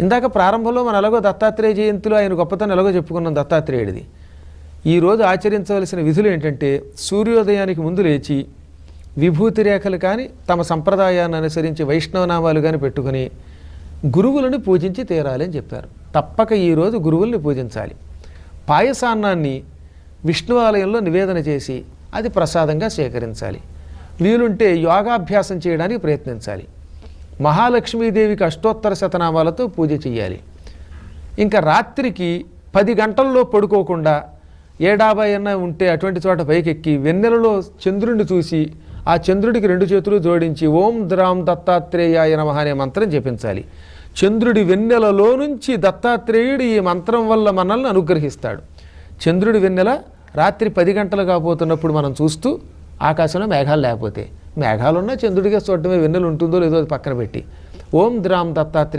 ఇందాక ప్రారంభంలో మనం ఎలాగో దత్తాత్రేయ జయంతిలో ఆయన గొప్పతనం ఎలాగో చెప్పుకున్నాం దత్తాత్రేయుడిది. ఈరోజు ఆచరించవలసిన విధులు ఏంటంటే సూర్యోదయానికి ముందు లేచి విభూతి రేఖలు కానీ తమ సంప్రదాయాన్ని అనుసరించి వైష్ణవనామాలు కానీ పెట్టుకుని గురువులను పూజించి తీరాలి అని చెప్పారు. తప్పక ఈరోజు గురువుల్ని పూజించాలి. పాయసాన్నాన్ని విష్ణు ఆలయంలో నివేదన చేసి అది ప్రసాదంగా స్వీకరించాలి. వీలుంటే యోగాభ్యాసం చేయడానికి ప్రయత్నించాలి. మహాలక్ష్మీదేవికి అష్టోత్తర శతనామాలతో పూజ చేయాలి ఇంకా రాత్రికి పది గంటల్లో పడుకోకుండా ఏడాభై అన్న ఉంటే అటువంటి చోట పైకెక్కి వెన్నెలలో చంద్రుడిని చూసి ఆ చంద్రుడికి రెండు చేతులు జోడించి ఓం ద్రాం దత్తాత్రేయాయ నమః అనే మంత్రం జపించాలి. చంద్రుడి వెన్నెలలో నుంచి దత్తాత్రేయుడు ఈ మంత్రం వల్ల మనల్ని అనుగ్రహిస్తాడు. చంద్రుడి వెన్నెల రాత్రి పది గంటలు కాబోతున్నప్పుడు మనం చూస్తూ ఆకాశంలో మేఘాలు లేకపోతే మేఘాలున్నా చంద్రుడిగా చూడటమే వెన్నెలు ఉంటుందో లేదో అది పక్కన పెట్టి. ఓం ద్రాం దత్తాత్రేయ